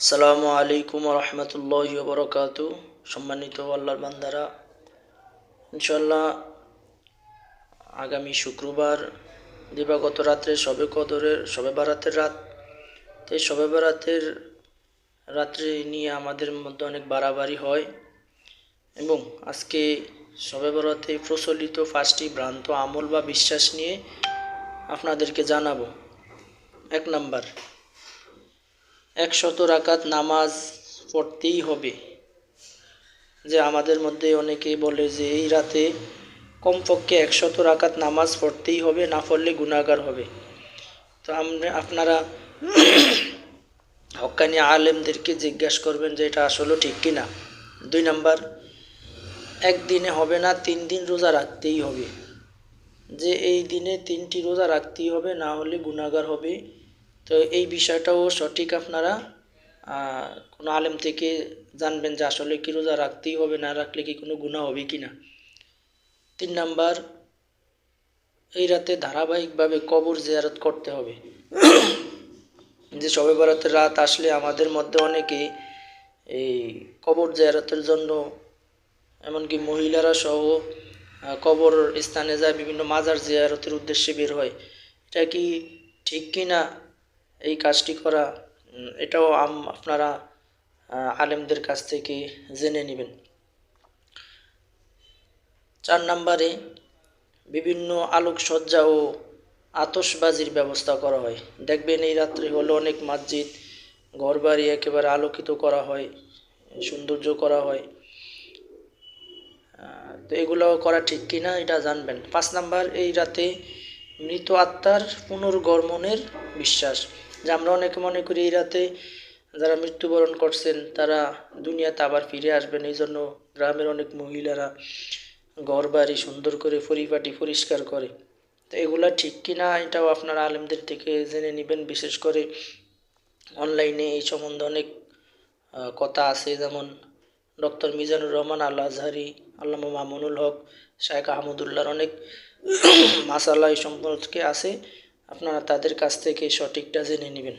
আসসালামু আলাইকুম রহমতুল্লাহ বরকাত সম্মানিত আল্লাহর বান্দারা ইনশাল্লাহ আগামী শুক্রবার দিবাগত রাত্রে সবে কদরের সবে বারাতের রাত। তো এই সবে বারাতের রাত্রে নিয়ে আমাদের মধ্যে অনেক বাড়াবাড়ি হয় এবং আজকে সবে বারাতে প্রচলিত পাঁচটি ভ্রান্ত আমল বা বিশ্বাস নিয়ে আপনাদেরকে জানাব। এক নাম্বার একশত রাকাত নামাজ পড়তেই হবে। যে আমাদের মধ্যে অনেকেই বলে যে এই রাতে কমপক্ষে একশত রাকাত নামাজ পড়তেই হবে, না পড়লে গুণাগার হবে। তো আমরা আপনারা হক্কানি আলেমদেরকে জিজ্ঞাসা করবেন যে এটা আসলে ঠিক কি না দুই নাম্বার, একদিনে হবে না, তিন দিন রোজা রাখতেই হবে। যে এই দিনে তিনটি রোজা রাখতেই হবে, না হলে গুণাগার হবে তো এই বিষয়টাও সঠিক আপনারা। কোনো আলেম থেকে জানবেন যে আসলে কি রোজা রাখতেই হবে, না রাখলে কি কোনো গুণা হবে কি না। তিন নাম্বার, এই রাতে ধারাবাহিকভাবে কবর জিয়ারত করতে হবে। যে সবে বরাতের রাত আসলে আমাদের মধ্যে অনেকে এই কবর জিয়ারতের জন্য, এমনকি মহিলারা সহ কবর স্থানে যায়, বিভিন্ন মাজার জিয়ারতের উদ্দেশ্যে বের হয়। এটা কি ঠিক কি না? এই কাজটি করা এটাও আপনারা আলেমদের কাছ থেকে জেনে নেবেন। চার নম্বরে বিভিন্ন আলোকসজ্জা ও আতসবাজির ব্যবস্থা করা হয়। দেখবেন এই রাত্রে হলো অনেক মসজিদ, ঘরবাড়ি একেবারে আলোকিত করা হয়, সৌন্দর্য করা হয়। তো এগুলো করা ঠিক কিনা এটা জানবেন। পাঁচ নাম্বার, এই রাতে মৃত আত্মার পুনর্গমনের বিশ্বাস। যে আমরা অনেকে মনে করি এই রাতে যারা মৃত্যুবরণ করছেন, তারা দুনিয়াতে আবার ফিরে আসবেন। এই জন্য গ্রামের অনেক মহিলারা ঘর বাড়ি সুন্দর করে পরিপাটি পরিষ্কার করে। তো এগুলা ঠিক কিনা এটাও আপনারা আলেমদের থেকে জেনে নেবেন। বিশেষ করে অনলাইনে এই সম্বন্ধে অনেক কথা আছে। যেমন ডক্টর মিজানুর রহমান আল আজহারি আল্লামা মামুনুল হক, শায়েখ আহমদুল্লাহর অনেক মাসালা এই সম্পর্কে আছে। আপনারা তাদের কাছ থেকে সঠিকটা জেনে নেবেন।